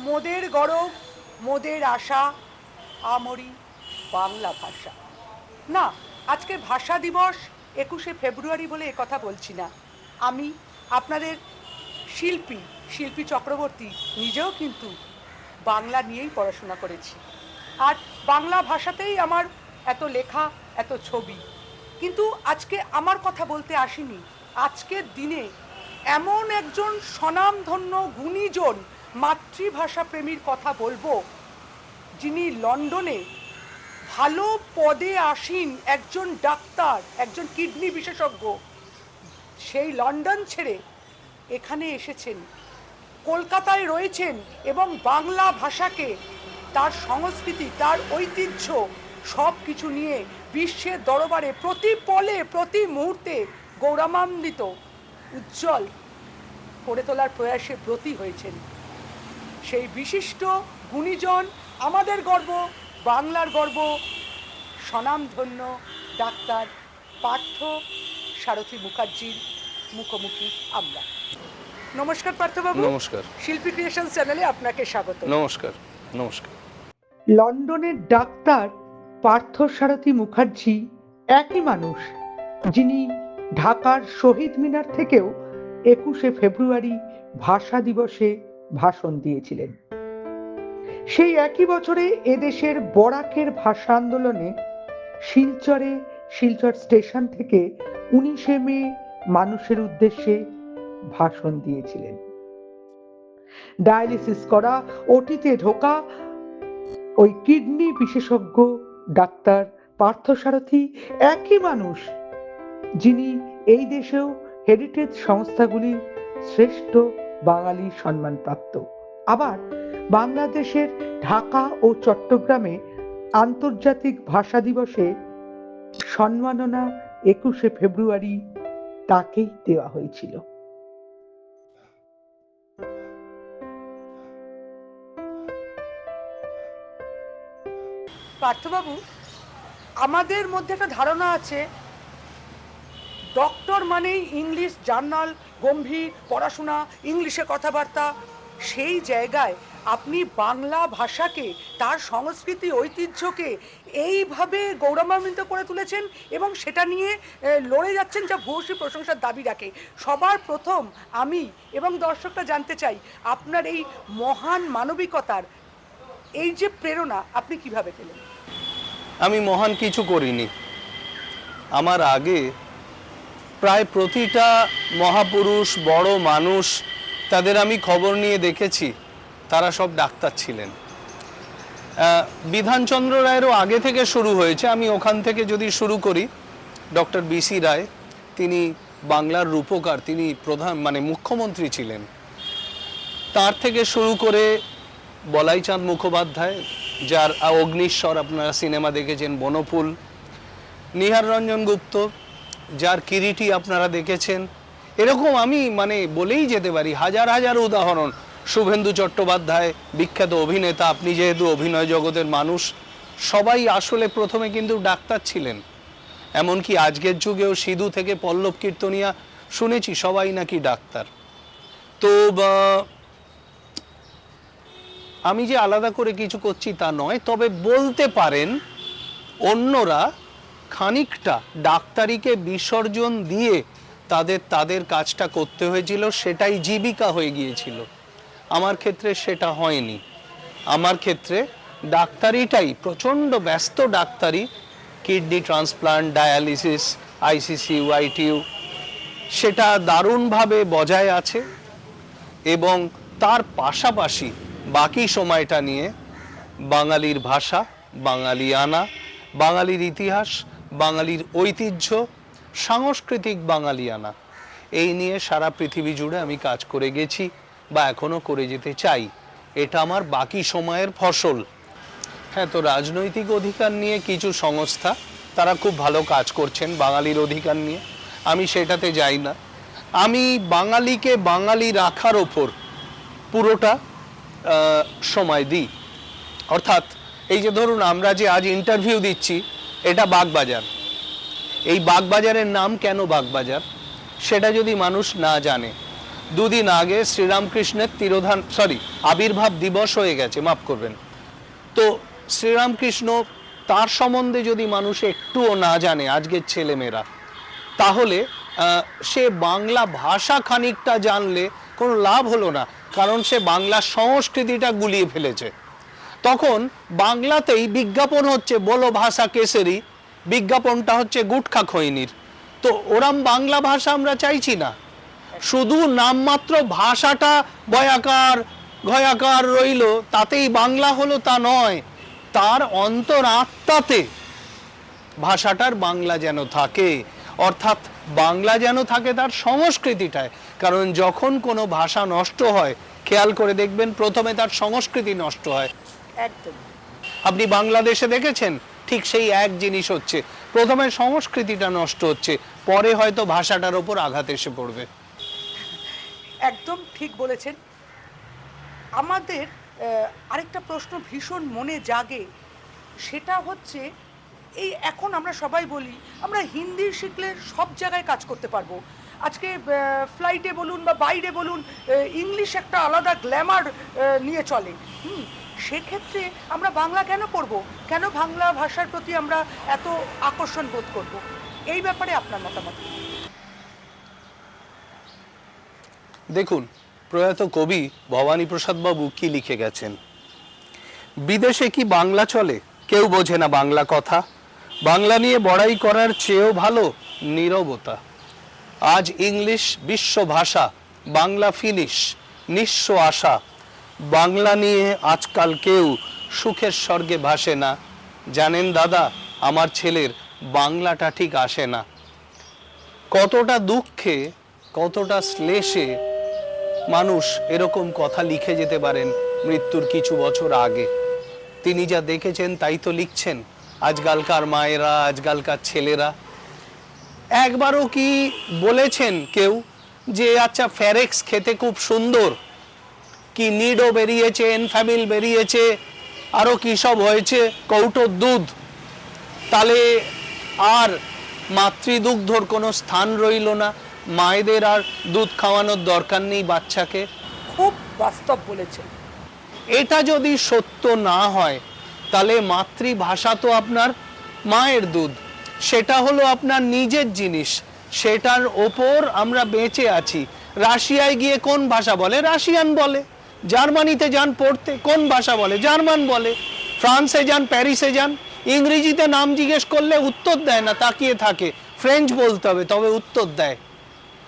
মোদের গরব, মোদের আশা, আমরি বাংলা ভাষা। না, আজকে ভাষা দিবস একুশে ফেব্রুয়ারি বলে কথা বলছি না। আমি আপনাদের শিল্পী শিল্পী চক্রবর্তী নিজেও কিন্তু বাংলা নিয়েই পড়াশোনা করেছি। আর বাংলা ভাষাতেই আমার এত লেখা, এত ছবি। কিন্তু আজকে আমার কথা বলতে আসিনি। আজকের দিনে এমন একজন স্বনামধন্য গুণীজন মাতৃভাষা প্রেমীর কথা বলব, যিনি লন্ডনে ভালো পদে আসীন একজন ডাক্তার, একজন কিডনি বিশেষজ্ঞ, সেই লন্ডন ছেড়ে এখানে এসেছেন, কলকাতায় রয়েছেন এবং বাংলা ভাষাকে, তার সংস্কৃতি, তার ঐতিহ্য সব কিছু নিয়ে বিশ্বের দরবারে প্রতি পলে, প্রতি মুহূর্তে গৌরবান্বিত, উজ্জ্বল করে তোলার প্রয়াসে ব্রতী হয়েছেন। সেই বিশিষ্ট গুণীজন আমাদের গর্ব বাংলার গর্ব। স্বনামধন্য ডাক্তার পার্থ সারথী মুখার্জির মুখোমুখি আমরা। নমস্কার পার্থবাবু। নমস্কার। শিল্পী ক্রিয়েশন চ্যানেলে আপনাকে স্বাগত। নমস্কার নমস্কার। লন্ডনের ডাক্তার পার্থ সারথী মুখার্জি একই মানুষ যিনি ঢাকার শহীদ মিনার থেকেও একুশে ফেব্রুয়ারি ভাষা দিবসে ভাষণ দিয়েছিলেন। সেই একই বছরে এদেশের বরাকের ভাষা আন্দোলনে শিলচরে, শিলচর স্টেশন থেকে উনিশে মে মানুষের উদ্দেশ্যে ভাষণ দিয়েছিলেন। ডায়ালিসিস করা ওটিতে ঢোকা, ওই কিডনি বিশেষজ্ঞ ডাক্তার পার্থসারথী একই মানুষ যিনি এই দেশেও হেরিটেজ সংস্থাগুলির শ্রেষ্ঠ বাঙালি সম্মানপ্রাপ্ত। আবার বাংলাদেশের ঢাকা ও চট্টগ্রামে আন্তর্জাতিক ভাষা দিবসে সম্মাননা একুশে ফেব্রুয়ারি তাকেই দেওয়া হয়েছিল। পার্থবাবু, আমাদের মধ্যে একটা ধারণা আছে ডক্টর মানেই ইংলিশ জার্নাল গম্ভীর, পড়াশোনা ইংলিশে কথাবার্তা। সেই জায়গায় আপনি বাংলা ভাষাকে, তার সংস্কৃতি, ঐতিহ্যকে এইভাবে গৌরবান্বিত করে তুলেছেন এবং সেটা নিয়ে লড়ে যাচ্ছেন যা ভূয়সী প্রশংসার দাবি রাখে। সবার প্রথম আমি এবং দর্শকরা জানতে চাই, আপনার এই মহান মানবিকতার এই যে প্রেরণা, আপনি কীভাবে পেলেন? আমি মহান কিছু করিনি। আমার আগে প্রায় প্রতিটা মহাপুরুষ, বড় মানুষ তাদের আমি খবর নিয়ে দেখেছি, তারা সব ডাক্তার ছিলেন। বিধানচন্দ্র রায়েরও আগে থেকে শুরু হয়েছে। আমি ওখান থেকে যদি শুরু করি, ডক্টর বিসি রায়, তিনি বাংলার রূপকার, তিনি প্রধান মানে মুখ্যমন্ত্রী ছিলেন। তার থেকে শুরু করে বলাইচাঁদ মুখোপাধ্যায়, যার অগ্নিশ্বর আপনারা সিনেমা দেখেছেন, বনফুল, নিহার রঞ্জন গুপ্ত যার কিরিটি আপনারা দেখেছেন। এরকম আমি মানে বলেই যেতে পারি, হাজার হাজার উদাহরণ। শুভেন্দু চট্টোপাধ্যায়, বিখ্যাত অভিনেতা, আপনি যেহেতু অভিনয় জগতের মানুষ, সবাই আসলে প্রথমে কিন্তু ডাক্তার ছিলেন। এমনকি আজকের যুগেও সিধু থেকে পল্লব কীর্তনিয়া শুনেছি, সবাই নাকি ডাক্তার। তো আমি যে আলাদা করে কিছু করছি তা নয়, তবে বলতে পারেন অন্যরা খানিকটা ডাক্তারিকে বিসর্জন দিয়ে তাদের তাদের কাজটা করতে হয়েছিল, সেটাই জীবিকা হয়ে গিয়েছিল। আমার ক্ষেত্রে সেটা হয়নি। আমার ক্ষেত্রে ডাক্তারিটাই প্রচণ্ড ব্যস্ত ডাক্তারি, কিডনি ট্রান্সপ্লান্ট, ডায়ালিসিস আইসিসি ওয়াইটিউ সেটা দারুণভাবে বজায় আছে এবং তার পাশাপাশি বাকি সময়টা নিয়ে বাঙালির ভাষা, বাঙালিয়ানা, বাঙালির ইতিহাস বাঙালির ঐতিহ্য, সাংস্কৃতিক বাঙালিয়ানা। এই নিয়ে সারা পৃথিবী জুড়ে আমি কাজ করে গেছি বা এখনও করে যেতে চাই। এটা আমার বাকি সময়ের ফসল। হ্যাঁ তো রাজনৈতিক অধিকার নিয়ে কিছু সংস্থা, তারা খুব ভালো কাজ করছেন বাঙালির অধিকার নিয়ে। আমি সেটাতে যাই না। আমি বাঙালিকে বাঙালি রাখার ওপর পুরোটা সময় দিই। অর্থাৎ এই যে ধরুন আমরা যে আজ ইন্টারভিউ দিচ্ছি এটা বাগবাজার। এই বাগবাজারের নাম কেন বাগবাজার? সেটা যদি মানুষ না জানে, দুদিন আগে শ্রীরামকৃষ্ণের তিরোধান সরি আবির্ভাব দিবস হয়ে গেছে, মাফ করবেন। তো শ্রীরামকৃষ্ণ তার সম্বন্ধে যদি মানুষ একটুও না জানে, আজকের ছেলেমেয়েরা, তাহলে সে বাংলা ভাষা খানিকটা জানলে কোনো লাভ হলো না, কারণ সে বাংলা সংস্কৃতিটা গুলিয়ে ফেলেছে। তখন বাংলাতেই বিজ্ঞাপন হচ্ছে বলো ভাষা কেসেরি বিজ্ঞাপনটা হচ্ছে গুটখা খৈনির। তো ওরাম বাংলা ভাষা আমরা চাইছি না। শুধু নামমাত্র ভাষাটা বয়াকার ঘয়াকার রইল, তাতেই বাংলা হলো তা নয়, তার অন্তরাত্মাতে ভাষাটার বাংলা যেন থাকে। অর্থাৎ বাংলা যেন থাকে তার সংস্কৃতিটায়। কারণ যখন কোনো ভাষা নষ্ট হয়, খেয়াল করে দেখবেন প্রথমে তার সংস্কৃতি নষ্ট হয়। একদম। আপনি বাংলাদেশে দেখেছেন? ঠিক সেই এক জিনিস হচ্ছে প্রথমে সংস্কৃতিটা নষ্ট হচ্ছে পরে হয়তো ভাষাটার ওপর আঘাত এসে পড়বে। একদম ঠিক বলেছেন। আমাদের আরেকটা প্রশ্ন ভীষণ মনে জাগে সেটা হচ্ছে এই এখন আমরা সবাই বলি আমরা হিন্দি শিখলে সব জায়গায় কাজ করতে পারব। আজকে ফ্লাইটে বলুন বা বাইরে বলুন ইংলিশ একটা আলাদা গ্ল্যামার নিয়ে চলে। হুম সেক্ষেত্রে আমরা বাংলা কেন পড়ব কেন বাংলা ভাষার প্রতি আমরা এত আকর্ষণ বোধ করব? এই ব্যাপারে আপনার মতামত দেখুন, প্রয়াত কবি ভবানী প্রসাদ বাবু কি লিখে গেছেন? বিদেশে কি বাংলা চলে? কেউ বোঝে না বাংলা কথা। বাংলা নিয়ে বড়াই করার চেয়েও ভালো নীরবতা। আজ ইংলিশ বিশ্ব ভাষা, বাংলা ফিনিশ, নিঃস্ব আশা। বাংলা নিয়ে আজকাল কেউ সুখের স্বর্গে ভাসে না। জানেন দাদা, আমার ছেলের বাংলাটা ঠিক আসে না। কতটা দুঃখে, কতটা শ্লেষে মানুষ এরকম কথা লিখে যেতে পারেন মৃত্যুর কিছু বছর আগে। তিনি যা দেখেছেন তাই তো লিখছেন, আজকালকার মায়েরা, আজকালকার ছেলেরা। একবারও কি বলেছেন কেউ যে আচ্ছা ফ্যারেক্স খেতে খুব সুন্দর কি নিডো বেরিয়েছে এনফ্যামিল বেরিয়েছে আরও কী সব হয়েছে কৌটোর দুধ। তাহলে আর মাতৃদুগ্ধর কোনো স্থান রইল না। মায়েদের আর দুধ খাওয়ানোর দরকার নেই বাচ্চাকে। খুব বাস্তব বলেছে। এটা যদি সত্য না হয় তাহলে মাতৃভাষা তো আপনার মায়ের দুধ। সেটা হলো আপনার নিজের জিনিস। সেটার ওপর আমরা বেঁচে আছি। রাশিয়ায় গিয়ে কোন ভাষা বলে? রাশিয়ান বলে। জার্মানিতে যান পড়তে, কোন ভাষা বলে? জার্মান বলে, ফ্রান্সে যান, প্যারিসে যান, ইংরেজিতে নাম জিজ্ঞেস করলে উত্তর দেয় না, তাকিয়ে থাকে। ফ্রেঞ্চ বলতে হবে, তবে উত্তর দেয়।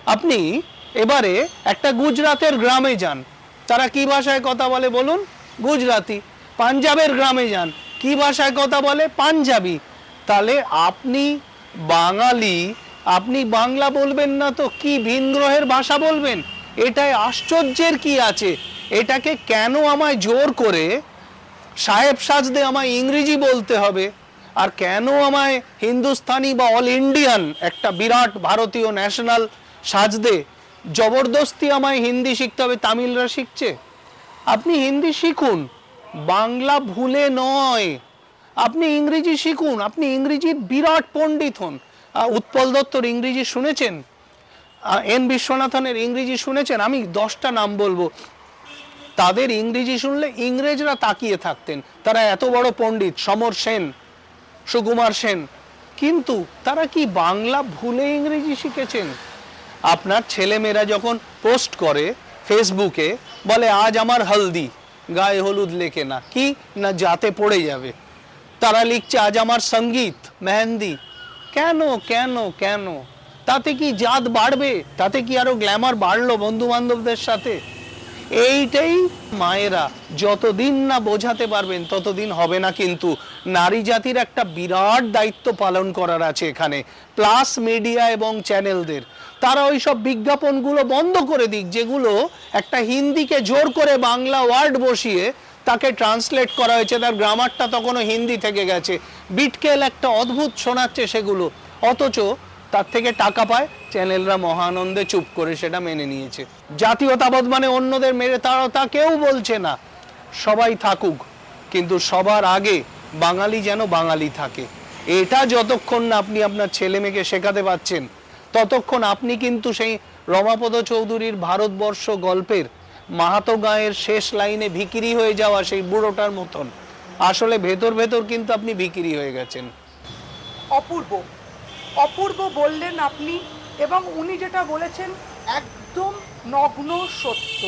আপনি এবারে একটা গুজরাতের গ্রামে যান। তারা কি ভাষায় কথা বলে বলুন? গুজরাতি। পাঞ্জাবের গ্রামে যান। কি ভাষায় কথা বলে? পাঞ্জাবি। তাহলে আপনি বাঙালি, আপনি বাংলা বলবেন না তো কি ভিনগ্রহের ভাষা বলবেন? এটাই আশ্চর্যের কি আছে? এটাকে কেন আমায় জোর করে সাহেব সাজদে আমায় ইংরেজি বলতে হবে? আর কেন আমায় হিন্দুস্তানি বা অল ইন্ডিয়ান একটা বিরাট ভারতীয় ন্যাশনাল সাজদে জবরদস্তি আমায় হিন্দি শিখতে হবে, তামিলরা শিখছে? আপনি হিন্দি শিখুন, বাংলা ভুলে নয়। আপনি ইংরেজি শিখুন, আপনি ইংরেজির বিরাট পণ্ডিত হন। উৎপল দত্তর ইংরেজি শুনেছেন? এন বিশ্বনাথনের ইংরেজি শুনেছেন? আমি দশটা নাম বলব। তাদের ইংরেজি শুনলে ইংরেজরা তাকিয়ে থাকতেন। তারা এত বড় পণ্ডিত, সমর সেন, সুকুমার সেন। কিন্তু তারা কি বাংলা ভুলে ইংরেজি শিখেছেন? আপনার ছেলেমেয়েরা যখন পোস্ট করে ফেসবুকে, বলে, আজ আমার হলদি, গায়ে হলুদ লেখে না। কি? না, যাতে পড়ে যাবে। তারা লিখছে, আজ আমার সংগীত, মেহেন্দি। কেন কেন কেন? তাতে কি জাত বাড়বে? তাতে কি আরও গ্ল্যামার বাড়লো বন্ধু বান্ধবদের সাথে? এইটাই মায়েরা। যতদিন না বোঝাতে পারবেন, ততদিন হবে না কিন্তু। নারী জাতির একটা বিরাট দায়িত্ব পালন করার আছে এখানে প্লাস মিডিয়া এবং চ্যানেলদের তারা ওই সব বিজ্ঞাপনগুলো বন্ধ করে দিক, যেগুলো একটা হিন্দিকে জোর করে বাংলা ওয়ার্ড বসিয়ে তাকে ট্রান্সলেট করা হয়েছে। তার গ্রামারটা তখনও হিন্দি থেকে গেছে। বিটকেল একটা অদ্ভুত শোনাচ্ছে সেগুলো। অথচ তার থেকে টাকা পায়। চ্যানেলরা মহানন্দে চুপ করে সেটা মেনে নিয়েছে। জাতীয়তাবাদ মানে অন্যদের মেরে তারা তা কেউ বলছে না। সবাই থাকুক, কিন্তু সবার আগে বাঙালি যেন বাঙালি থাকে। এটা যতক্ষণ না আপনি আপনার ছেলে মেয়েকে শেখাতে পাচ্ছেন, ততক্ষণ আপনি কিন্তু সেই রমাপদ চৌধুরীর ভারতবর্ষ গল্পের মাহাতো গাঁয়ের শেষ লাইনে ভিকিরি হয়ে যাওয়া সেই বুড়োটার মতন। আসলে ভেতর ভেতর কিন্তু আপনি ভিকিরি হয়ে গেছেন। অপূর্ব। অপূর্ব বললেন আপনি এবং উনি যেটা বলেছেন একদম নগ্ন সত্য।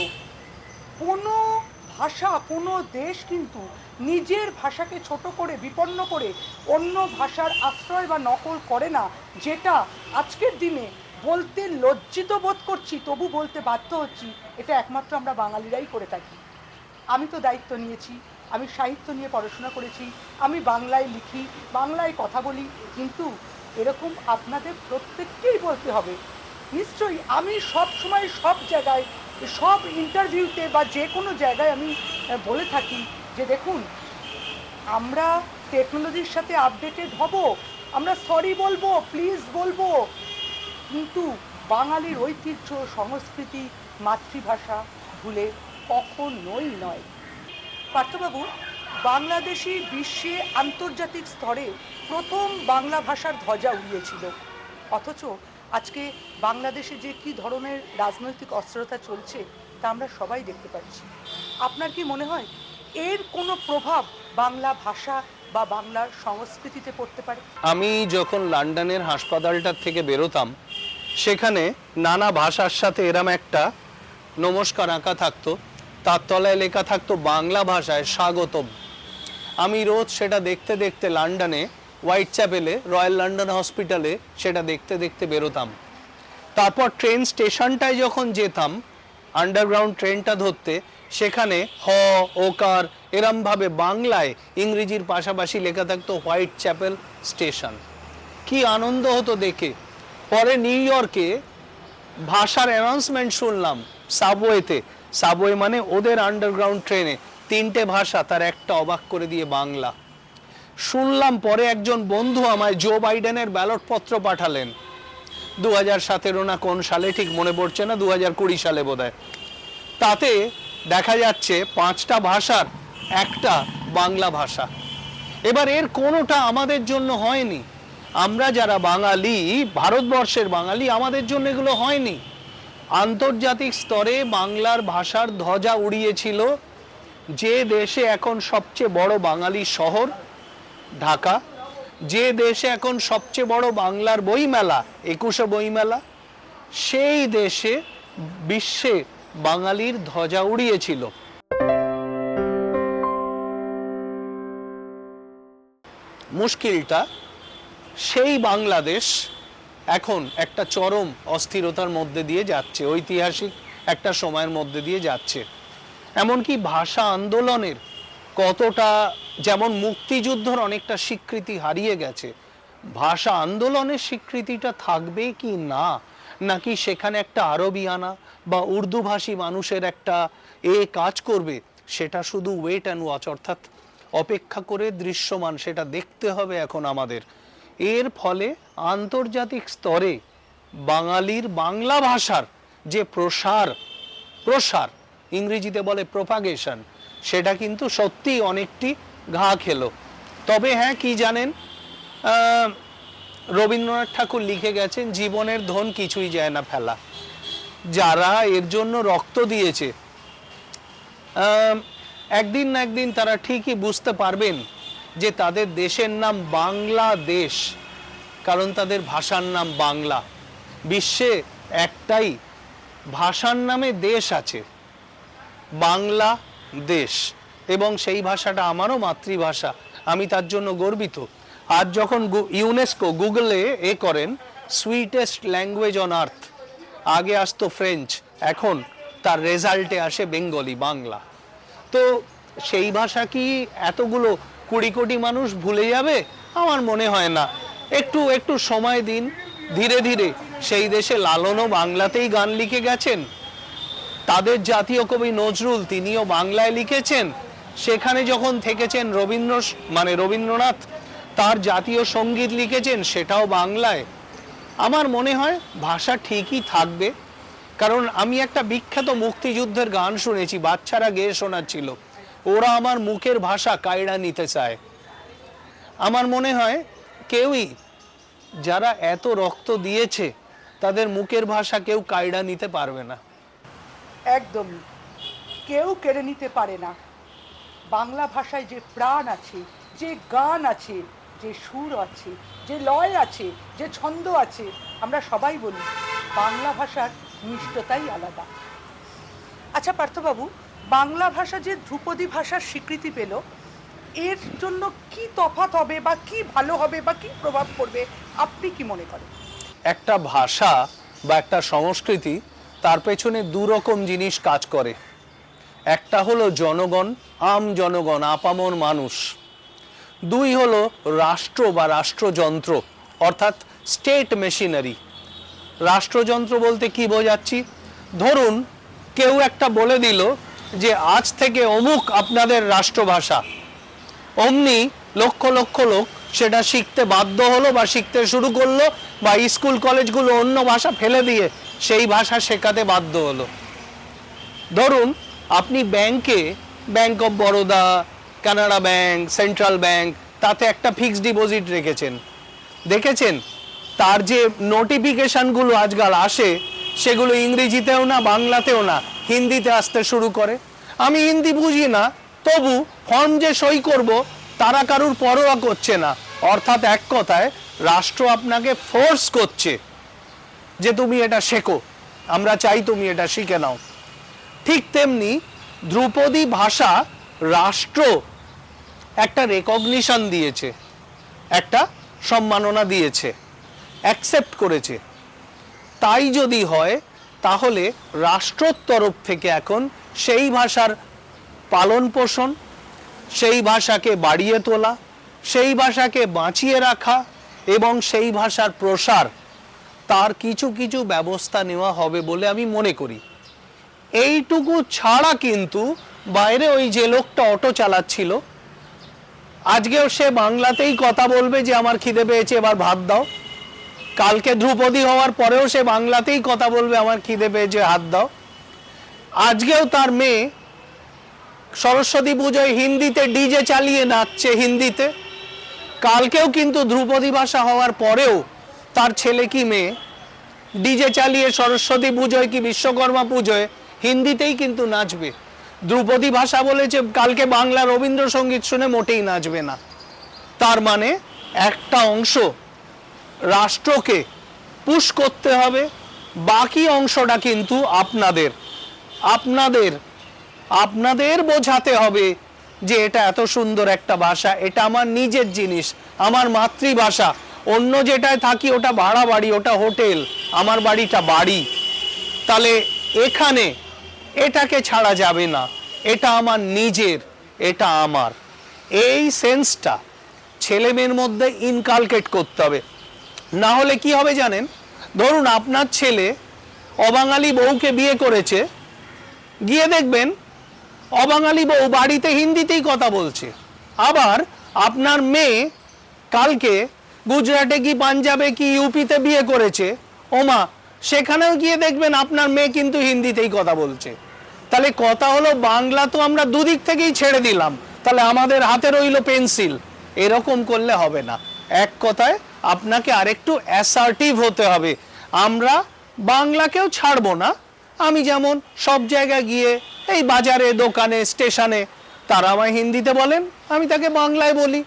কোনো ভাষা, কোনো দেশ কিন্তু নিজের ভাষাকে ছোট করে, বিপন্ন করে অন্য ভাষার আশ্রয় বা নকল করে না, যেটা আজকের দিনে বলতে লজ্জিত বোধ করছি, তবু বলতে বাধ্য হচ্ছি, এটা একমাত্র আমরা বাঙালিরাই করে থাকি। আমি তো দায়িত্ব নিয়েছি, আমি সাহিত্য নিয়ে পড়াশোনা করেছি, আমি বাংলায় লিখি, বাংলায় কথা বলি, কিন্তু এরকম আপনাদের প্রত্যেককেই বলতে হবে। নিশ্চয়ই আমি সব সময় সব জায়গায়, সব ইন্টারভিউতে বা যে কোনো জায়গায় আমি বলে থাকি যে দেখুন, আমরা টেকনোলজির সাথে আপডেটেড হব, আমরা সরি বলব প্লিজ বলব, কিন্তু বাঙালির ঐতিহ্য, সংস্কৃতি, মাতৃভাষা ভুলে কখনোই নয়। পার্থবাবু বাংলাদেশি বিশ্বে আন্তর্জাতিক স্তরে প্রথম বাংলা ভাষার ধ্বজা উড়িয়েছিল। অথচ আজকে বাংলাদেশে যে কি ধরনের রাজনৈতিক অস্থিরতা চলছে, তা আমরা সবাই দেখতে পাচ্ছি। আপনার কি মনে হয় এর কোনো প্রভাব বাংলা ভাষা বা বাংলার সংস্কৃতিতে পড়তে পারে? আমি যখন লন্ডনের হাসপাতালটার থেকে বেরোতাম, সেখানে নানা ভাষার সাথে এরম একটা নমস্কার আঁকা থাকতো, তার তলায় লেখা থাকতো বাংলা ভাষায় স্বাগতম। আমি রোজ সেটা দেখতে দেখতে লন্ডনে হোয়াইট চ্যাপেলে রয়্যাল লন্ডন হসপিটালে সেটা দেখতে দেখতে বেরোতাম। তারপর ট্রেন স্টেশনটায় যখন যেতাম আন্ডারগ্রাউন্ড ট্রেনটা ধরতে, সেখানে হ ওকার এরমভাবে বাংলায় ইংরেজির পাশাপাশি লেখা থাকতো হোয়াইট চ্যাপেল স্টেশন কি আনন্দ হতো দেখে। পরে নিউ ইয়র্কে ভাষার অ্যানাউন্সমেন্ট শুনলাম সাবওয়েতে সাবওয়ে মানে ওদের আন্ডারগ্রাউন্ড ট্রেনে তিনটে ভাষা, তার একটা অবাক করে দিয়ে বাংলা। শুনলাম পরে একজন বন্ধু আমায় জো বাইডেনের ব্যালট পত্র পাঠালেন। দু হাজার সতেরো না কোন সালে, ঠিক মনে পড়ছে না দু হাজার কুড়ি সালে বোধহয়। তাতে দেখা যাচ্ছে পাঁচটা ভাষার একটা বাংলা ভাষা। এবার এর কোনোটা আমাদের জন্য হয়নি। আমরা যারা বাঙালি, ভারতবর্ষের বাঙালি, আমাদের জন্য এগুলো হয়নি। আন্তর্জাতিক স্তরে বাংলার ভাষার ধ্বজা উড়িয়েছিল যে দেশে এখন সবচেয়ে বড় বাঙালি শহর ঢাকা, যে দেশে এখন সবচেয়ে বড় বাংলার বইমেলা, একুশে বইমেলা, সেই দেশে বিশ্বে বাঙালির ধ্বজা উড়িয়েছিল। মুশকিলটা, সেই বাংলাদেশ এখন একটা চরম অস্থিরতার মধ্যে দিয়ে যাচ্ছে, ঐতিহাসিক একটা সময়ের মধ্যে দিয়ে যাচ্ছে। এমনকি ভাষা আন্দোলনের কতটা যেমন মুক্তিযুদ্ধর অনেকটা স্বীকৃতি হারিয়ে গেছে, ভাষা আন্দোলনের স্বীকৃতিটা থাকবে কি না? নাকি সেখানে একটা আরবিয়ানা বা উর্দুভাষী মানুষের একটা এ কাজ করবে, সেটা শুধু ওয়েট অ্যান্ড ওয়াচ অর্থাৎ অপেক্ষা করে দৃশ্যমান, সেটা দেখতে হবে এখন আমাদের। এর ফলে আন্তর্জাতিক স্তরে বাঙালির বাংলা ভাষার যে প্রসার প্রসার, ইংরেজিতে বলে প্রোপাগেশন সেটা কিন্তু সত্যিই অনেকটি ঘা খেলো। তবে হ্যাঁ কি জানেন? রবীন্দ্রনাথ ঠাকুর লিখে গেছেন, জীবনের ধন কিছুই যায় না ফেলা। যারা এর জন্য রক্ত দিয়েছে একদিন না একদিন তারা ঠিকই বুঝতে পারবেন যে তাদের দেশের নাম বাংলাদেশ, কারণ তাদের ভাষার নাম বাংলা। বিশ্বে একটাই ভাষার নামে দেশ আছে। বাংলা দেশ। এবং সেই ভাষাটা আমারও মাতৃভাষা। আমি তার জন্য গর্বিত। আজ যখন ইউনেস্কো গুগলে এ করেন সুইটেস্ট ল্যাঙ্গুয়েজ অন আর্থ আগে আসতো ফ্রেঞ্চ এখন তার রেজাল্টে আসে বেঙ্গলি বাংলা। তো সেই ভাষা কি এতগুলো কুড়ি কোটি মানুষ ভুলে যাবে? আমার মনে হয় না। একটু একটু সময় দিন। ধীরে ধীরে সেই দেশে লালনও বাংলাতেই গান লিখে গেছেন। তাদের জাতীয় কবি নজরুল তিনিও বাংলায় লিখেছেন। সেখানে যখন থেকেছেন রবীন্দ্র মানে রবীন্দ্রনাথ, তার জাতীয় সংগীত লিখেছেন সেটাও বাংলায়। আমার মনে হয় ভাষা ঠিকই থাকবে, কারণ আমি একটা বিখ্যাত মুক্তিযুদ্ধের গান শুনেছি, বাচ্চারা গেয়ে শোনাচ্ছিল। ওরা আমার মুখের ভাষা কায়রা নিতে চায়। আমার মনে হয় কেউই যারা এত রক্ত দিয়েছে, তাদের মুখের ভাষা কেউ কায়রা নিতে পারবে না। একদম কেউ কেড়ে নিতে পারে না। বাংলা ভাষায় যে প্রাণ আছে, যে গান আছে, যে সুর আছে, যে লয় আছে, যে ছন্দ আছে, আমরা সবাই বলি, বাংলা ভাষার মিষ্টতাই আলাদা। আচ্ছা পার্থবাবু, বাংলা ভাষা যে ধ্রুপদী ভাষার স্বীকৃতি পেল, এর জন্য কি তফাত হবে বা কি ভালো হবে বা কি প্রভাব পড়বে, আপনি কি মনে করেন? একটা ভাষা বা একটা সংস্কৃতি তার পেছনে দু রকম জিনিস কাজ করে। একটা হলো জনগণ, আম জনগণ, আপামর মানুষ। দুই হলো রাষ্ট্র বা রাষ্ট্রযন্ত্র, অর্থাৎ স্টেট মেশিনারি। রাষ্ট্রযন্ত্র বলতে কি বোঝাচ্ছি? ধরুন, কেউ একটা বলে দিল যে, আজ থেকে অমুক আপনাদের রাষ্ট্রভাষা। অমনি লক্ষ লক্ষ লোক সেটা শিখতে বাধ্য হলো বা শিখতে শুরু করল বা স্কুল, কলেজগুলো অন্য ভাষা ফেলে দিয়ে সেই ভাষা শেখাতে বাধ্য হলো। ধরুন, আপনি ব্যাংকে bank of Baroda Canada bank central bank তাতে একটা ফিক্সড ডিপোজিট রেখেছেন। দেখেছেন? তার যে নোটিফিকেশনগুলো আজকাল আসে, সেগুলো ইংরেজিতেও না, বাংলাতেও না, হিন্দিতে আসতে শুরু করে। আমি হিন্দি বুঝি না, তবু ফর্ম যে সই করব, তারা কারুর পরোয়া করছে না। অর্থাৎ এক কথায়, রাষ্ট্র আপনাকে ফোর্স করছে। যে তুমি এটা শেখো। আমরা চাই তুমি এটা শিখে নাও। ঠিক তেমনি ধ্রুপদী ভাষা রাষ্ট্র একটা রেকগনিশন দিয়েছে, একটা সম্মাননা দিয়েছে অ্যাকসেপ্ট করেছে। তাই যদি হয়, তাহলে রাষ্ট্রর তরফ থেকে এখন সেই ভাষার পালন পোষণ, সেই ভাষাকে বাড়িয়ে তোলা, সেই ভাষাকে বাঁচিয়ে রাখা এবং সেই ভাষার প্রসার তার কিছু কিছু ব্যবস্থা নেওয়া হবে বলে আমি মনে করি। এইটুকু ছাড়া কিন্তু বাইরে ওই যে লোকটা অটো চালাচ্ছিল, আজকেও সে বাংলাতেই কথা বলবে যে আমার খিদে পেয়েছে, এবার ভাত দাও। কালকে ধ্রুপদী হওয়ার পরেও সে বাংলাতেই কথা বলবে, আমার খিদে পেয়েছে, হাত দাও। আজকেও তার মেয়ে সরস্বতী পুজোয় হিন্দিতে ডিজে চালিয়ে নাচছে, হিন্দিতে। কালকেও কিন্তু ধ্রুপদী ভাষা হওয়ার পরেও তার ছেলে কি মেয়ে? ডিজে চালিয়ে সরস্বতী পুজোয় কি বিশ্বকর্মা পুজোয়? হিন্দিতেই কিন্তু নাচবে। ধ্রুপদী ভাষা বলেছে, কালকে বাংলা রবীন্দ্রসঙ্গীত শুনে মোটেই নাচবে না। তার মানে একটা অংশ রাষ্ট্রকে পুশ করতে হবে, বাকি অংশটা কিন্তু আপনাদের। আপনাদের আপনাদের বোঝাতে হবে যে এটা এত সুন্দর একটা ভাষা, এটা আমার নিজের জিনিস, আমার মাতৃভাষা। অন্য যেটায় থাকি ওটা ভাড়া বাড়ি, ওটা হোটেল, আমার বাড়িটা বাড়ি। তাহলে এখানে এটাকে ছাড়া যাবে না। এটা আমার নিজের, এটা আমার। এই সেন্সটা ছেলে মেয়ের মধ্যে ইনকালকেট করতে হবে। না হলে কি হবে জানেন? ধরুন আপনার ছেলে অবাঙালি বউকে বিয়ে করেছে, গিয়ে দেখবেন অবাঙালি বউ বাড়িতে হিন্দিতেই কথা বলছে। আবার আপনার মেয়ে কালকে গুজরাটে কি, পাঞ্জাবে কি, ইউপিতে বিয়ে করেছে? ওমা, সেখানেও গিয়ে দেখবেন আপনার মেয়ে কিন্তু হিন্দিতেই কথা বলছে। তাহলে কথা হলো, বাংলা তো আমরা দুদিক থেকেই ছেড়ে দিলাম। তাহলে আমাদের হাতে রইল পেন্সিল। এরকম করলে হবে না। এক কথায়, আপনাকে আরেকটু অ্যাসার্টিভ হতে হবে। আমরা বাংলাকেও ছাড়বো না। আমি যেমন সব জায়গায় গিয়ে এই বাজারে, দোকানে, স্টেশনে, তারা আমায় হিন্দিতে বলেন, আমি তাকে বাংলায় বলি।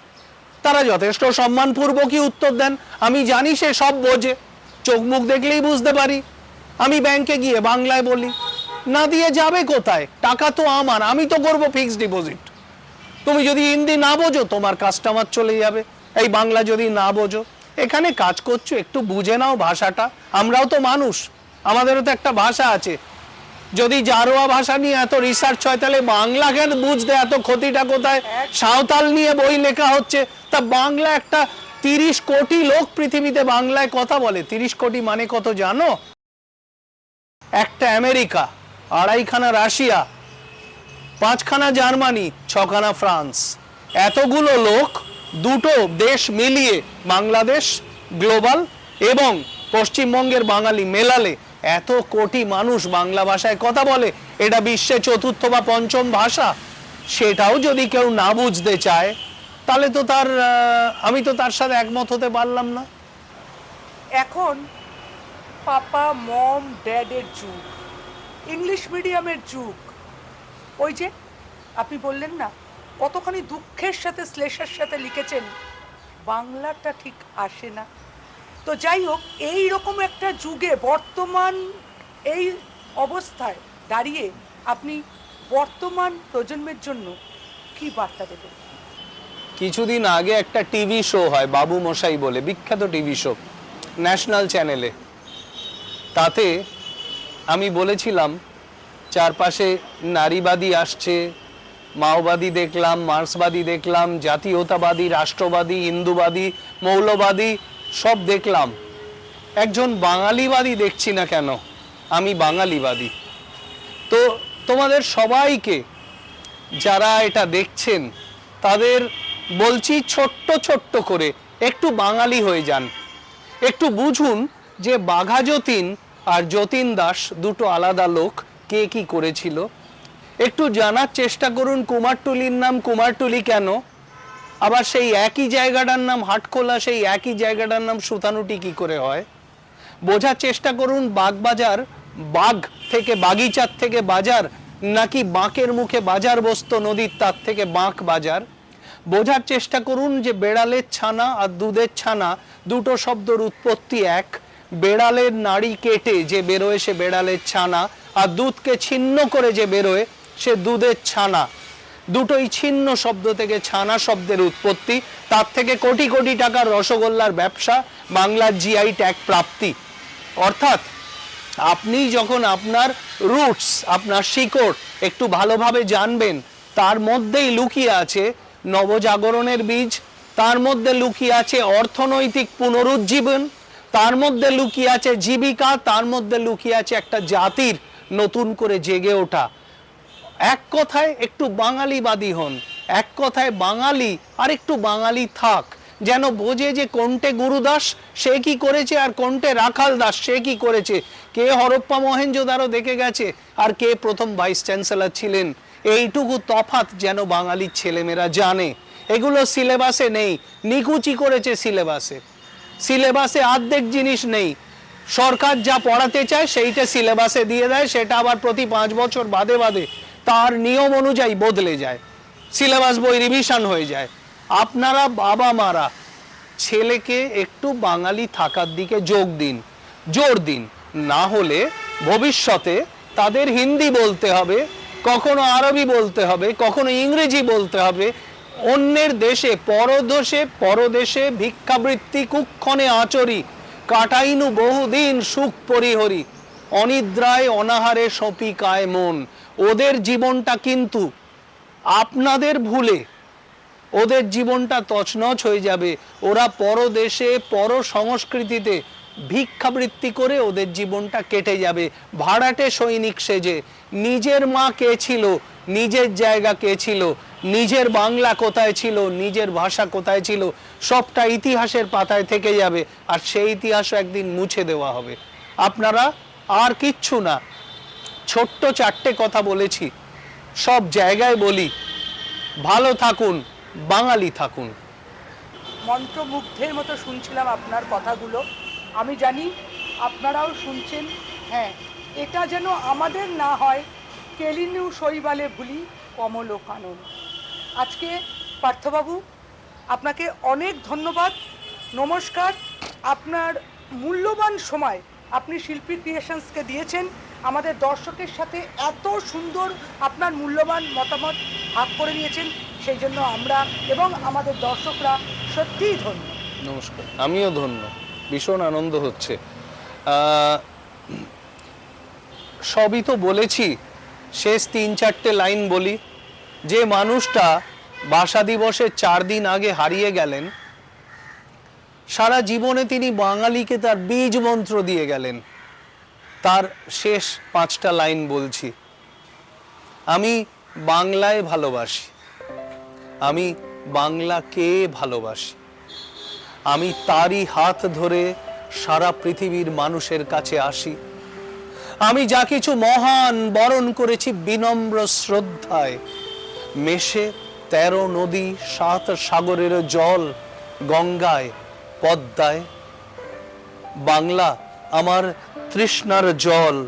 তারা যথেষ্ট সম্মানপূর্বকই উত্তর দেন। আমি জানি সে সব বোঝে। চোখ মুখ দেখলেই বুঝতে পারি। আমি ব্যাংকে গিয়ে বাংলায় বলি, না দিয়ে যাবে কোথায়? টাকা তো আমার, আমি তো করব ফিক্সড ডিপোজিট তুমি যদি হিন্দি না বোঝো, তোমার কাস্টমার চলে যাবে। এই বাংলা যদি না বোঝো, এখানে কাজ করছ, একটু বুঝে নাও ভাষাটা। আমরাও তো মানুষ। আমাদেরও তো একটা ভাষা আছে যদি জারোয়া ভাষা নিয়ে এত রিসার্চ হয়, তাহলে বাংলা কেন বুঝতে এত ক্ষতিটা কোথায়? সাঁওতাল নিয়ে বই লেখা হচ্ছে। তা বাংলা একটা তিরিশ কোটি লোক পৃথিবীতে বাংলায় কথা বলে। তিরিশ কোটি মানে কত জানো? একটা আমেরিকা, আড়াইখানা রাশিয়া, পাঁচখানা জার্মানি, ছখানা ফ্রান্স। এতগুলো লোক দুটো দেশ মিলিয়ে বাংলাদেশ গ্লোবাল এবং পশ্চিমবঙ্গের বাঙালি মেলালে এত কোটি মানুষ বাংলা ভাষায় কথা বলে, এটা বিশ্বে চতুর্থ বা পঞ্চম ভাষা। সেটাও যদি কেউ না বুঝতে চায়, তাহলে তো তার আমি তো তার সাথে একমত হতে পারলাম না। এখন পাপা, মম, ড্যাডের যুগ, ইংলিশ মিডিয়ামের যুগ। ওই যে, আপনি বললেন না, কতখানি দুঃখের সাথে, শ্লেষের সাথে লিখেছেন, বাংলাটা ঠিক আসে না। তো যাই হোক, এই রকম একটা যুগে বর্তমান এই অবস্থায় দাঁড়িয়ে আপনি বর্তমান প্রজন্মের জন্য কি বার্তা দেবেন? কিছুদিন আগে একটা টিভি শো হয়, বাবু মশাই বলে, বিখ্যাত টিভি শো, ন্যাশনাল চ্যানেলে। তাতে আমি বলেছিলাম, চারপাশে নারীবাদী আসছে, মাওবাদী দেখলাম, মার্ক্সবাদী দেখলাম, জাতীয়তাবাদী, রাষ্ট্রবাদী, হিন্দুবাদী, মৌলবাদী সব দেখলাম। একজন বাঙালিবাদী দেখছি না কেন? আমি বাঙালিবাদী। তো তোমাদের সবাইকে যারা এটা দেখছেন, তাদের বলছি ছোট্ট ছোট্ট করে একটু বাঙালি হয়ে যান। একটু বুঝুন যে বাঘা যতীন আর যতীন দাস দুটো আলাদা লোক কে কি করেছিল। একটু জানার চেষ্টা করুন, কুমারটুলির নাম কুমারটুলি কেন? আবার সেই একই জায়গাটার নাম হাটখোলা সেই একই জায়গাটার নাম সুতানুটি কি করে হয়? বোঝার চেষ্টা করুন, বাগবাজার, বাঘ থেকে বাগিচার থেকে বাজার, নাকি বাঁকের মুখে বাজার বসতো নদীর তার থেকে বাঁক বাজার? বোঝার চেষ্টা করুন যে বেড়ালের ছানা আর দুধের ছানা, দুটো শব্দর উৎপত্তি এক। বেড়ালের নাড়ি কেটে যে বেরোয় সে বেড়ালের ছানা, আর দুধকে ছিন্ন করে যে বেরোয় সে দুধের ছানা। দুটোই ছিন্ন শব্দ থেকে ছানা শব্দের উৎপত্তি। তার থেকে কোটি কোটি টাকার রসগোল্লার ব্যবসা, বাংলার জিআই ট্যাগ প্রাপ্তি। অর্থাৎ, আপনি যখন আপনার রুটস আপনার শিকড় একটু ভালোভাবে জানবেন, তার মধ্যেই লুকিয়ে আছে নবজাগরণের বীজ, তার মধ্যে লুকিয়ে আছে অর্থনৈতিক পুনরুজ্জীবন, তার মধ্যে লুকিয়ে আছে জীবিকা, তার মধ্যে লুকিয়ে আছে একটা জাতির নতুন করে জেগে ওঠা। এক কথায় একটু বাঙালিবাদী হন, এক কথায় বাঙালি, আর একটু বাঙালি থাক। যেন বোঝে যে কোনটে গুরুদাস, সে কি করেছে, আর কোনটে রাখাল দাস, সে কি করেছে? কে হরপ্পা মহেঞ্জোদারো দেখে গেছে, আর কে প্রথম ভাইস চ্যান্সেলর ছিলেন? এইটুকু তফাত যেন বাঙালির ছেলেমেয়েরা জানে। এগুলো সিলেবাসে নেই, নিকুচি করেছে সিলেবাসে। সিলেবাসে অর্ধেক জিনিস নেই। সরকার যা পড়াতে চায়, সেইটা সিলেবাসে দিয়ে দেয়, সেটা আবার প্রতি পাঁচ বছর বাদে বাদে তার নিয়ম অনুযায়ী বদলে যায়। সিলেবাস বই রিভিশন হয়ে যায়। আপনারা বাবা মারা ছেলেকে একটু বাঙালি থাকার দিকে যোগ দিন, জোর দিন। না হলে ভবিষ্যতে তাদের হিন্দি বলতে হবে, কখনো আরবি বলতে হবে, কখনো ইংরেজি বলতে হবে। অন্যের দেশে, পরদেশে পরদেশে ভিক্ষাবৃত্তি কুক্ষণে আচরি, কাটাইনু বহুদিন সুখ পরিহরি, অনিদ্রায় অনাহারে সপিকায় মন। ওদের জীবনটা কিন্তু আপনাদের ভুলে ওদের জীবনটা তছনছ হয়ে যাবে। ওরা পরদেশে পর সংস্কৃতিতে ভিক্ষাবৃত্তি করে ওদের জীবনটা কেটে যাবে। ভাড়াটে সৈনিক সেজে, নিজের মা কে ছিল, নিজের জায়গা কে ছিল, নিজের বাংলা কোথায় ছিল, নিজের ভাষা কোথায় ছিল, সবটা ইতিহাসের পাতায় থেকে যাবে। আর সেই ইতিহাসও একদিন মুছে দেওয়া হবে। আপনারা আর কিচ্ছু না ছোট্ট চারটে কথা বলেছি। সব জায়গায় বলি, ভালো থাকুন, বাঙালি থাকুন। মন্ত্রমুগ্ধের মতো শুনছিলাম আপনার কথাগুলো। আমি জানি আপনারাও শুনছেন হ্যাঁ এটা যেন আমাদের না হয়, কেলিনু শৈবালে ভুলি কমল কানন আজকে পার্থবাবু, আপনাকে অনেক ধন্যবাদ। নমস্কার, আপনার মূল্যবান সময় আপনি শিল্পী ক্রিয়েশনসকে দিয়েছেন। আমাদের দর্শকের সাথে এত সুন্দর আপনার মূল্যবান মতামত ভাগ করে নিয়েছেন, সেই জন্য আমরা এবং আমাদের দর্শকরা সত্যিই ধন্য। নমস্কার, আমিও ধন্য, ভীষণ আনন্দ হচ্ছে। সবই তো বলেছি, শেষ তিন চারটে লাইন বলি। যে মানুষটা ভাষা দিবসের চার দিন আগে হারিয়ে গেলেন, সারা জীবনে তিনি বাঙালিকে তার বীজ মন্ত্র দিয়ে গেলেন। তার শেষ পাঁচটা লাইন বলছি। আমি বাংলায় ভালোবাসি। আমি বাংলাকে ভালোবাসি। আমি তারই হাত ধরে সারা পৃথিবীর মানুষের কাছে আসি। আমি যা কিছু মহান বরণ করেছি বিনম্র শ্রদ্ধায়। মেশে তেরো নদী, সাত সাগরের জল গঙ্গায়, পদ্মায়। বাংলা আমার তৃষ্ণার জল,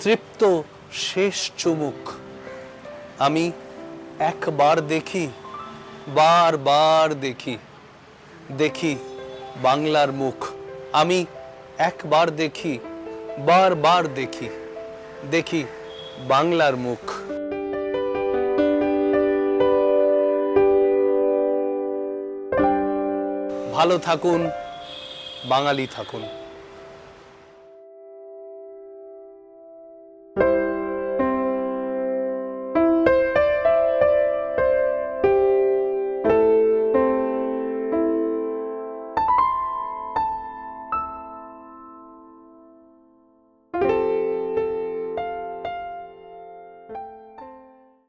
তৃপ্ত শেষ চুমুক। আমি একবার দেখি বারবার দেখি দেখি বাংলার মুখ। আমি একবার দেখি বারবার দেখি দেখি বাংলার মুখ। ভালো থাকুন, বাঙালি থাকুন।